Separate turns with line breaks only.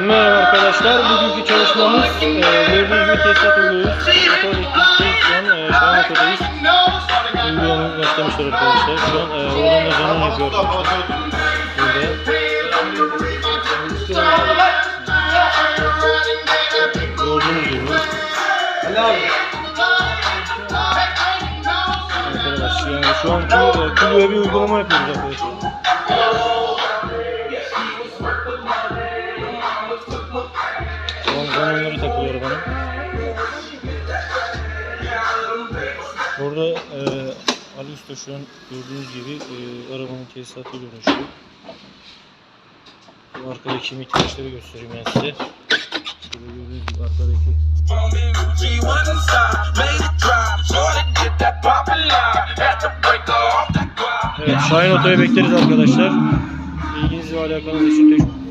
Merhaba arkadaşlar. Bugünkü çalışmamız e, gördüğünüz gibi tesisat uyguluyoruz. Motor. E, şu an otodayız. Uygulamayı başlamışlar arkadaşlar. Şu an e, oradan da canlı yapıyor arkadaşlar. Burada. Gördüğünüz gibi. Arkadaşlar yani şu an e, Clio'ya bir uygulama yapıyoruz arkadaşlar. Kanonları takılıyor bana. Burada e, Ali Usta şu an gördüğünüz gibi e, arabanın uğraşıyor. Bu arkadaki mitraçları göstereyim ben size. Şöyle gördüğünüz gibi arkadaki
G1 inside, made it drop, Jordan get that poppin' line, had to break her off that guap.
Evet Şahin Oto'ya bekleriz arkadaşlar. İlginiz ve alakanız için teşekkür